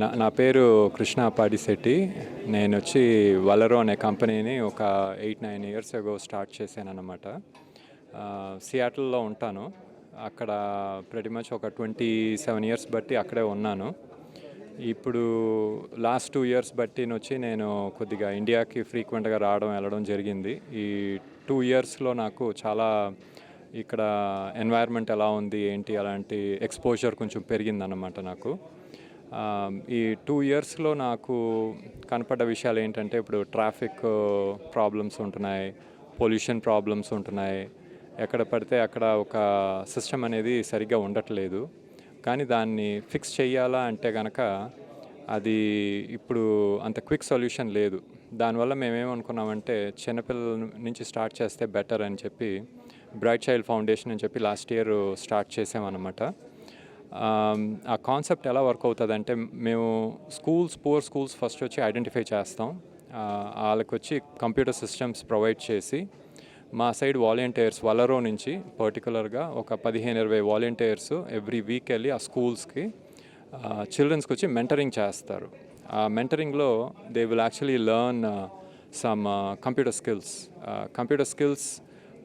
నా నా పేరు కృష్ణ పాడిశెట్టి. నేను వచ్చి వలరో అనే కంపెనీని ఒక eight nine years ago start చేశాను అనమాట సియాటిల్లో ఉంటాను. అక్కడ ప్రతి మచ్ ఒక ట్వంటీ సెవెన్ ఇయర్స్ బట్టి అక్కడే ఉన్నాను. ఇప్పుడు లాస్ట్ టూ ఇయర్స్ బట్టి వచ్చి నేను కొద్దిగా ఇండియాకి ఫ్రీక్వెంట్గా రావడం వెళ్ళడం జరిగింది. ఈ టూ ఇయర్స్లో నాకు చాలా ఇక్కడ ఎన్వైర్న్మెంట్ ఎలా ఉంది ఏంటి అలాంటి ఎక్స్పోజర్ కొంచెం పెరిగిందన్నమాట నాకు. ఈ టూ ఇయర్స్లో నాకు కనపడ్డ విషయాలు ఏంటంటే ఇప్పుడు ట్రాఫిక్ ప్రాబ్లమ్స్ ఉంటున్నాయి పొల్యూషన్ ప్రాబ్లమ్స్ ఉంటున్నాయి. ఎక్కడ పడితే అక్కడ ఒక సిస్టమ్ అనేది సరిగ్గా ఉండట్లేదు. కానీ దాన్ని ఫిక్స్ చేయాలా అంటే కనుక అది ఇప్పుడు అంత క్విక్ సొల్యూషన్ లేదు. దానివల్ల మేమేమనుకున్నామంటే చిన్నపిల్లల నుంచి స్టార్ట్ చేస్తే బెటర్ అని చెప్పి బ్రైట్ చైల్డ్ ఫౌండేషన్ అని చెప్పి లాస్ట్ ఇయర్ స్టార్ట్ చేసామన్నమాట. Um, ఆ కాన్సెప్ట్ ఎలా వర్క్ అవుతుంది అంటే మేము స్కూల్స్ పూర్ స్కూల్స్ ఫస్ట్ వచ్చి ఐడెంటిఫై చేస్తాం. వాళ్ళకి వచ్చి కంప్యూటర్ సిస్టమ్స్ ప్రొవైడ్ చేసి మా సైడ్ వాలంటీర్స్ వలరో నుంచి పర్టికులర్గా ఒక పదిహేను ఇరవై వాలంటీర్స్ ఎవ్రీ వీక్ వెళ్ళి ఆ స్కూల్స్కి చిల్డ్రన్స్కి వచ్చి మెంటరింగ్ చేస్తారు. ఆ మెంటరింగ్లో they will actually learn some computer skills computer skills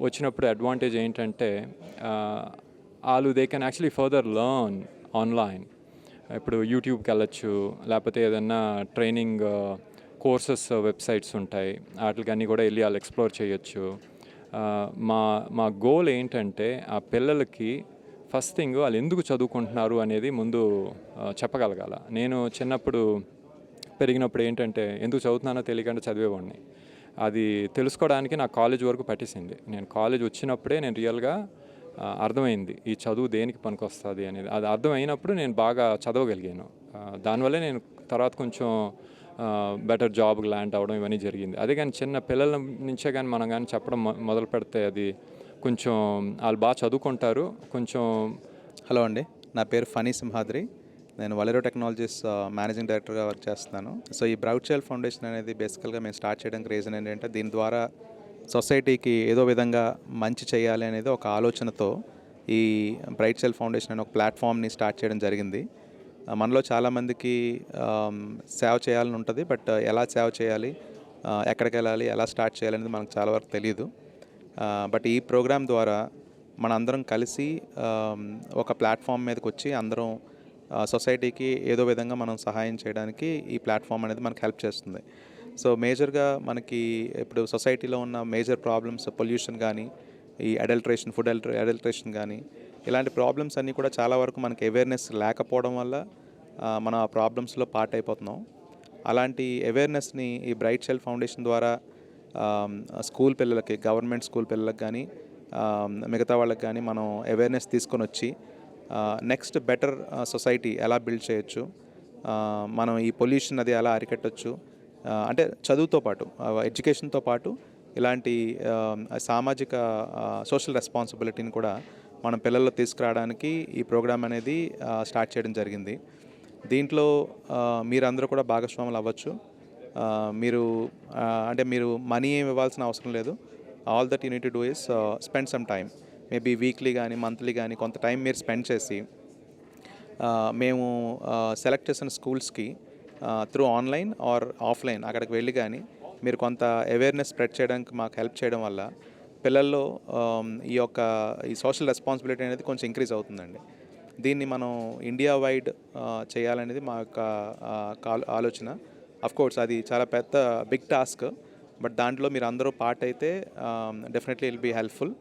వచ్చినప్పుడు అడ్వాంటేజ్ ఏంటంటే వాళ్ళు they can actually further learn online ఇప్పుడు యూట్యూబ్కి వెళ్ళచ్చు లేకపోతే ఏదన్నా ట్రైనింగ్ కోర్సెస్ వెబ్సైట్స్ ఉంటాయి. వాటికి అన్నీ కూడా వెళ్ళి వాళ్ళు ఎక్స్ప్లోర్ చేయొచ్చు. మా మా గోల్ ఏంటంటే ఆ పిల్లలకి ఫస్ట్ థింగ్ వాళ్ళు ఎందుకు చదువుకుంటున్నారు అనేది ముందు చెప్పగలగాల. నేను చిన్నప్పుడు పెరిగినప్పుడు ఏంటంటే ఎందుకు చదువుతున్నానో తెలియకుండా చదివేవాడిని. అది తెలుసుకోవడానికి నా కాలేజ్ వరకు పట్టేసింది. నేను కాలేజ్ వచ్చినప్పుడే నేను రియల్గా అర్థమైంది. ఈ చదువు దేనికి పనికొస్తుంది అనేది. అది అర్థమైనప్పుడు నేను బాగా చదవగలిగాను. దానివల్ల దానివల్లే నేను తర్వాత కొంచెం బెటర్ జాబ్ ల్యాండ్ అవ్వడం ఇవన్నీ జరిగింది. అదే కానీ చిన్న పిల్లల నుంచే కానీ మనం కానీ చెప్పడం మొదలు పెడితే అది కొంచెం వాళ్ళు బాగా చదువుకుంటారు. కొంచెం హలో అండి. నా పేరు ఫనీ సింహాద్రి. నేను వలెరో టెక్నాలజీస్ మేనేజింగ్ డైరెక్టర్గా వర్క్ చేస్తున్నాను. సో ఈ బ్రౌడ్ చైల్డ్ ఫౌండేషన్ అనేది బేసికల్గా మేము స్టార్ట్ చేయడానికి రీజన్ ఏంటంటే దీని ద్వారా సొసైటీకి ఏదో విధంగా మంచి చేయాలి అనేది ఒక ఆలోచనతో ఈ బ్రైట్ సెల్ ఫౌండేషన్ అనే ఒక ప్లాట్ఫామ్ని స్టార్ట్ చేయడం జరిగింది. మనలో చాలామందికి సేవ చేయాలని ఉంటుంది బట్ ఎలా సేవ చేయాలి ఎక్కడికి వెళ్ళాలి ఎలా స్టార్ట్ చేయాలి అనేది మనకు చాలా వరకు తెలియదు బట్ ఈ ప్రోగ్రాం ద్వారా మన అందరం కలిసి ఒక ప్లాట్ఫామ్ మీదకి వచ్చి అందరం సొసైటీకి ఏదో విధంగా మనం సహాయం చేయడానికి ఈ ప్లాట్ఫామ్ అనేది మనకు హెల్ప్ చేస్తుంది. సో మేజర్గా మనకి ఇప్పుడు సొసైటీలో ఉన్న మేజర్ ప్రాబ్లమ్స్ పొల్యూషన్ కానీ ఈ అడల్ట్రేషన్ ఫుడ్ అడల్ట్రేషన్ కానీ ఇలాంటి ప్రాబ్లమ్స్ అన్నీ కూడా చాలా వరకు మనకి అవేర్నెస్ లేకపోవడం వల్ల మన ఆ ప్రాబ్లమ్స్లో పార్ట్ అయిపోతున్నాం. అలాంటి అవేర్నెస్ని ఈ బ్రైట్ షెల్ ఫౌండేషన్ ద్వారా స్కూల్ పిల్లలకి గవర్నమెంట్ స్కూల్ పిల్లలకు కానీ మిగతా వాళ్ళకి కానీ మనం అవేర్నెస్ తీసుకొని వచ్చి నెక్స్ట్ బెటర్ సొసైటీ ఎలా బిల్డ్ చేయొచ్చు మనం ఈ పొల్యూషన్ అది ఎలా అరికట్టచ్చు అంటే చదువుతో పాటు ఎడ్యుకేషన్తో పాటు ఇలాంటి సామాజిక సోషల్ రెస్పాన్సిబిలిటీని కూడా మనం పిల్లల్లో తీసుకురావడానికి ఈ ప్రోగ్రామ్ అనేది స్టార్ట్ చేయడం జరిగింది. దీంట్లో మీరందరూ కూడా భాగస్వాములు అవ్వచ్చు. మీరు అంటే మీరు మనీ ఏమి ఇవ్వాల్సిన అవసరం లేదు. All that you need do is spend some time maybe weekly కానీ మంత్లీ కానీ కొంత టైం మీరు స్పెండ్ చేసి మేము సెలెక్ట్ చేసిన స్కూల్స్కి త్రూ ఆన్లైన్ ఆర్ ఆఫ్లైన్ అక్కడికి వెళ్ళి కానీ మీరు కొంత అవేర్నెస్ స్ప్రెడ్ చేయడానికి మాకు హెల్ప్ చేయడం వల్ల పిల్లల్లో ఈ యొక్క ఈ సోషల్ రెస్పాన్సిబిలిటీ అనేది కొంచెం ఇంక్రీజ్ అవుతుందండి. దీన్ని మనం ఇండియా వైడ్ చేయాలనేది మా యొక్క కాల్- ఆలోచన. కోర్స్ అది చాలా పెద్ద బిగ్ టాస్క్ బట్ దాంట్లో మీరు అందరూ పార్ట్ అయితే డెఫినెట్లీ విల్ బీ హెల్ప్ఫుల్